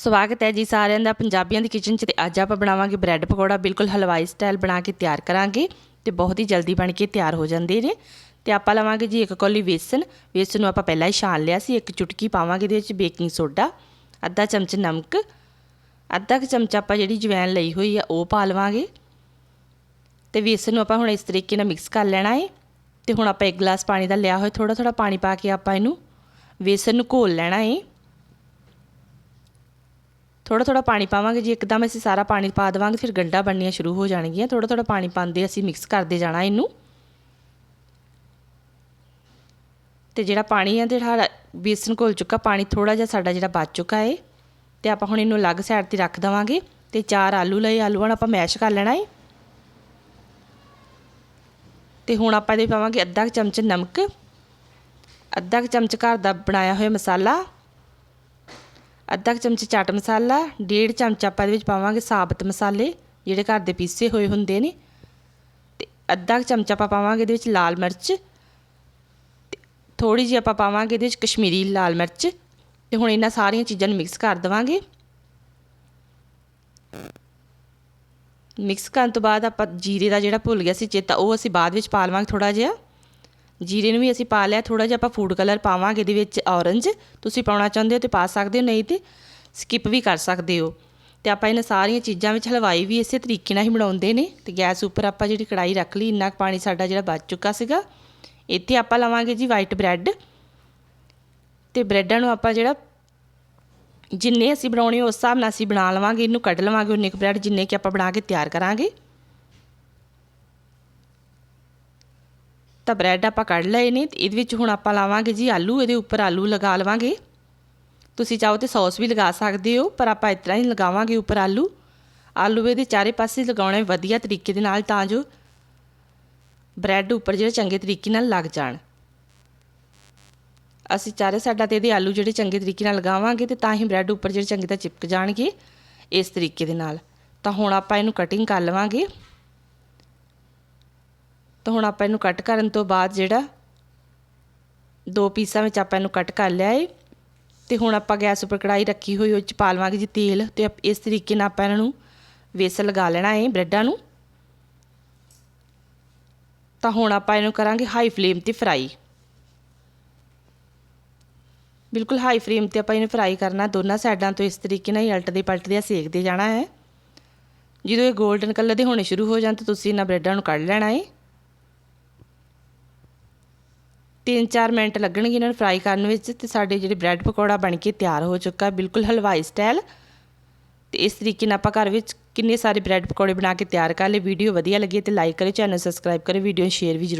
ਸਵਾਗਤ ਹੈ ਜੀ ਸਾਰਿਆਂ ਦਾ ਪੰਜਾਬੀਆਂ ਦੀ ਕਿਚਨ 'ਚ ਤੇ ਅੱਜ ਆਪਾਂ ਬਣਾਵਾਂਗੇ ਬ੍ਰੈਡ ਪਕੌੜਾ, ਬਿਲਕੁਲ ਹਲਵਾਈ ਸਟਾਈਲ ਬਣਾ ਕੇ ਤਿਆਰ ਕਰਾਂਗੇ ਤੇ ਬਹੁਤ ਹੀ ਜਲਦੀ ਬਣ ਕੇ ਤਿਆਰ ਹੋ ਜਾਂਦੇ ਨੇ। ਤੇ ਆਪਾਂ ਲਵਾਂਗੇ ਜੀ ਇੱਕ ਕੌਲੀ ਵੇਸਨ ਵੇਸਨ ਨੂੰ ਆਪਾਂ ਪਹਿਲਾਂ ਹੀ ਛਾਣ ਲਿਆ ਸੀ, ਇੱਕ ਚੁਟਕੀ ਪਾਵਾਂਗੇ ਇਹਦੇ ਵਿੱਚ ਬੇਕਿੰਗ ਸੋਡਾ ਅੱਧਾ ਚਮਚ ਨਮਕ, ਅੱਧਾ ਕੁ ਚਮਚ ਆਪਾਂ ਜਿਹੜੀ ਜਵੈਣ ਲਈ ਹੋਈ ਆ ਉਹ ਪਾ ਲਵਾਂਗੇ। ਤੇ ਵੇਸਨ ਨੂੰ ਆਪਾਂ ਹੁਣ ਇਸ ਤਰੀਕੇ ਨਾਲ ਮਿਕਸ ਕਰ ਲੈਣਾ ਹੈ ਤੇ ਹੁਣ ਆਪਾਂ ਇੱਕ ਗਲਾਸ ਪਾਣੀ ਦਾ ਲਿਆ ਹੋਇਆ ਥੋੜਾ ਥੋੜਾ ਪਾਣੀ ਪਾ ਕੇ ਆਪਾਂ ਇਹਨੂੰ ਵੇਸਨ ਨੂੰ ਘੋਲ ਲੈਣਾ ਹੈ ਥੋੜਾ ਥੋੜਾ ਪਾਣੀ ਪਾਵਾਂਗੇ। ਜੀ ਇੱਕਦਮ ਅਸੀਂ ਸਾਰਾ ਪਾਣੀ ਪਾ ਦੇਵਾਂਗੇ, ਫਿਰ ਗੰਡਾ ਬਣਨੀਆਂ ਸ਼ੁਰੂ ਹੋ ਜਾਣਗੀਆਂ। ਥੋੜਾ ਥੋੜਾ ਪਾਣੀ ਪਾਉਂਦੇ ਅਸੀਂ ਮਿਕਸ ਕਰਦੇ ਜਾਣਾ ਇਹਨੂੰ। ਤੇ ਜਿਹੜਾ ਪਾਣੀ ਹੈ ਜਿਹੜਾ ਬੇਸਨ ਘੁਲ ਚੁੱਕਾ। ਪਾਣੀ ਥੋੜਾ ਜਿਹਾ ਸਾਡਾ ਜਿਹੜਾ ਬਚ ਚੁੱਕਾ ਹੈ ਤੇ ਆਪਾਂ ਹੁਣ ਇਹਨੂੰ ਅਲੱਗ ਸਾਈਡ ਤੇ ਰੱਖ ਦਵਾਂਗੇ। ਤੇ ਚਾਰ ਆਲੂ ਲਏ। ਆਲੂਆਂ ਨੂੰ ਆਪਾਂ ਮੈਸ਼ ਕਰ ਲੈਣਾ ਹੈ ਤੇ ਹੁਣ ਆਪਾਂ ਇਹਦੇ ਪਾਵਾਂਗੇ ਅੱਧਾ ਚਮਚ ਨਮਕ। ਅੱਧਾ ਚਮਚ ਘਰ ਦਾ ਬਣਾਇਆ ਹੋਇਆ ਮਸਾਲਾ। ਅੱਧਾ ਚਮਚ ਚਾਟ ਮਸਾਲਾ, ਡੇਢ ਚਮਚ ਆਪਾਂ ਇਹਦੇ ਵਿੱਚ ਪਾਵਾਂਗੇ ਸਾਬਤ ਮਸਾਲੇ, ਜਿਹੜੇ ਘਰ ਦੇ ਪੀਸੇ ਹੋਏ ਹੁੰਦੇ ਨੇ। ਤੇ ਅੱਧਾ ਚਮਚ ਆਪਾਂ ਪਾਵਾਂਗੇ ਇਹਦੇ ਵਿੱਚ ਲਾਲ ਮਿਰਚ। ਥੋੜੀ ਜਿਹੀ ਆਪਾਂ ਪਾਵਾਂਗੇ ਇਹਦੇ ਵਿੱਚ ਕਸ਼ਮੀਰੀ ਲਾਲ ਮਿਰਚ। ਤੇ ਹੁਣ ਇਹਨਾਂ ਸਾਰੀਆਂ ਚੀਜ਼ਾਂ ਨੂੰ ਮਿਕਸ ਕਰ ਦਵਾਂਗੇ। ਮਿਕਸ ਕਰਨ ਤੋਂ ਬਾਅਦ ਆਪਾਂ ਜੀਰੇ ਦਾ ਜਿਹੜਾ ਭੁੱਲ ਗਿਆ ਸੀ ਚੇਤਾ, ਉਹ ਅਸੀਂ ਬਾਅਦ ਵਿੱਚ ਪਾ ਲਵਾਂਗੇ ਥੋੜਾ ਜਿਹਾ। ਜੀਰੇ ਨੂੰ ਵੀ ਅਸੀਂ ਪਾ ਲਿਆ ਥੋੜਾ ਜਿਹਾ ਆਪਾਂ ਫੂਡ ਕਲਰ ਪਾਵਾਂਗੇ ਇਹਦੇ ਵਿੱਚ ਔਰੰਜ ਤੁਸੀਂ ਪਾਉਣਾ ਚਾਹੁੰਦੇ ਹੋ ਤੇ ਪਾ ਸਕਦੇ ਹੋ, ਨਹੀਂ ਤੇ ਸਕਿਪ ਵੀ ਕਰ ਸਕਦੇ ਹੋ। ਤੇ ਆਪਾਂ ਇਹਨਾਂ ਸਾਰੀਆਂ ਚੀਜ਼ਾਂ ਵਿੱਚ ਹਲਵਾਈ ਵੀ ਇਸੇ ਤਰੀਕੇ ਨਾਲ ਹੀ ਬਣਾਉਂਦੇ ਨੇ ਤੇ ਗੈਸ ਉੱਪਰ ਆਪਾਂ ਜਿਹੜੀ ਕੜਾਈ ਰੱਖ ਲਈ, ਇੰਨਾ ਪਾਣੀ ਸਾਡਾ ਜਿਹੜਾ ਬਚ ਚੁੱਕਾ ਸੀਗਾ। ਇੱਥੇ ਆਪਾਂ ਲਵਾਂਗੇ ਜੀ ਵਾਈਟ ਬ੍ਰੈਡ ਤੇ ਬ੍ਰੈਡਾਂ ਨੂੰ ਆਪਾਂ ਜਿਹੜਾ ਜਿੰਨੇ ਅਸੀਂ ਬਣਾਉਣੇ ਉਸ ਹਿਸਾਬ ਨਾਲ ਅਸੀਂ ਬਣਾ ਲਵਾਂਗੇ, ਇਹਨੂੰ ਕੱਢ ਲਵਾਂਗੇ ਉਨੇ ਕੁ ਬ੍ਰੈਡ ਜਿੰਨੇ ਕਿ ਆਪਾਂ ਬਣਾ ਕੇ ਤਿਆਰ ਕਰਾਂਗੇ। ਤਾਂ ਬ੍ਰੈਡ ਆਪਾਂ ਕੱਢ ਲਏ ਨੇ ਤੇ ਇਹਦੇ ਵਿੱਚ ਹੁਣ ਆਪਾਂ ਲਾਵਾਂਗੇ ਜੀ ਆਲੂ, ਇਹਦੇ ਉੱਪਰ ਆਲੂ ਲਗਾ ਲਵਾਂਗੇ। ਤੁਸੀਂ ਚਾਹੋ ਤੇ ਸੌਸ ਵੀ ਲਗਾ ਸਕਦੇ ਹੋ, ਪਰ ਆਪਾਂ ਇਸ ਤਰ੍ਹਾਂ ਹੀ ਲਗਾਵਾਂਗੇ ਉੱਪਰ ਆਲੂ। ਆਲੂ ਇਹਦੇ ਚਾਰੇ ਪਾਸੇ ਲਗਾਉਣੇ ਵਧੀਆ ਤਰੀਕੇ ਦੇ ਨਾਲ ਤਾਂ ਜੋ ਬ੍ਰੈਡ ਉੱਪਰ ਜਿਹੜੇ ਚੰਗੇ ਤਰੀਕੇ ਨਾਲ ਲੱਗ ਜਾਣ। ਅਸੀਂ ਚਾਰੇ ਸਾਡਾ ਤੇ ਇਹਦੇ ਆਲੂ ਜਿਹੜੇ ਚੰਗੇ ਤਰੀਕੇ ਨਾਲ ਲਗਾਵਾਂਗੇ ਤੇ ਤਾਂ ਹੀ ਬ੍ਰੈਡ ਉੱਪਰ ਜਿਹੜੇ ਚੰਗੇ ਤਰ੍ਹਾਂ ਚਿਪਕ ਜਾਣਗੇ ਇਸ ਤਰੀਕੇ ਦੇ ਨਾਲ। ਤਾਂ ਹੁਣ ਆਪਾਂ ਇਹਨੂੰ ਕਟਿੰਗ ਕਰ ਲਵਾਂਗੇ। ਤਾਂ ਹੁਣ ਆਪਾਂ ਇਹਨੂੰ ਕੱਟ ਕਰਨ ਤੋਂ ਬਾਅਦ ਜਿਹੜਾ ਦੋ ਪੀਸਾਂ ਵਿੱਚ ਆਪਾਂ ਇਹਨੂੰ ਕੱਟ ਕਰ ਲਿਆ ਏ। ਤੇ ਹੁਣ ਆਪਾਂ ਗੈਸ ਉੱਪਰ ਕੜਾਈ ਰੱਖੀ ਹੋਈ, ਉਹ ਚ ਪਾ ਲਵਾਂਗੇ ਜੀ ਤੇਲ। ਤੇ ਇਸ ਤਰੀਕੇ ਨਾਲ ਆਪਾਂ ਇਹਨਾਂ ਨੂੰ ਵੇਸਣ ਲਗਾ ਲੈਣਾ ਏ ਬ੍ਰੈਡਾਂ ਨੂੰ। ਤਾਂ ਹੁਣ ਆਪਾਂ ਇਹਨੂੰ ਕਰਾਂਗੇ ਹਾਈ ਫਲੇਮ ਤੇ ਫਰਾਈ। ਬਿਲਕੁਲ ਹਾਈ ਫਲੇਮ ਤੇ ਆਪਾਂ ਇਹਨੂੰ ਫਰਾਈ ਕਰਨਾ, ਦੋਨਾਂ ਸਾਈਡਾਂ ਤੋਂ ਇਸ ਤਰੀਕੇ ਨਾਲ ਹੀ ਅਲਟਦੇ ਪਲਟਦੇ ਸੇਕਦੇ ਜਾਣਾ ਹੈ। ਜਦੋਂ ਇਹ 골ਡਨ ਕਲਰ ਦੇ ਹੋਣੇ ਸ਼ੁਰੂ ਹੋ ਜਾਣ ਤਾਂ ਤੁਸੀਂ ਇਹਨਾਂ ਬ੍ਰੈਡਾਂ ਨੂੰ ਕੱਢ ਲੈਣਾ ਹੈ 3-4 ਮਿੰਟ ਲੱਗਣਗੇ ਇਹਨਾਂ ਨੂੰ ਫਰਾਈ ਕਰਨ ਵਿੱਚ ਤੇ ਸਾਡੇ ਜਿਹੜੇ ਬ੍ਰੈਡ ਪਕੌੜਾ ਬਣ ਕੇ ਤਿਆਰ ਹੋ ਚੁੱਕਾ, ਬਿਲਕੁਲ ਹਲਵਾਈ ਸਟਾਈਲ ਤੇ ਇਸ ਤਰੀਕੇ ਨਾਲ ਆਪਾਂ ਘਰ ਵਿੱਚ ਕਿੰਨੇ ਸਾਰੇ ਬ੍ਰੈਡ ਪਕੌੜੇ ਬਣਾ ਕੇ ਤਿਆਰ ਕਰ ਲਏ। ਵੀਡੀਓ ਵਧੀਆ ਲੱਗੀ ਤੇ ਲਾਈਕ ਕਰਿਓ ਚੈਨਲ ਸਬਸਕ੍ਰਾਈਬ ਕਰਿਓ ਵੀਡੀਓ ਸ਼ੇਅਰ ਵੀ ਜ਼ਰੂਰ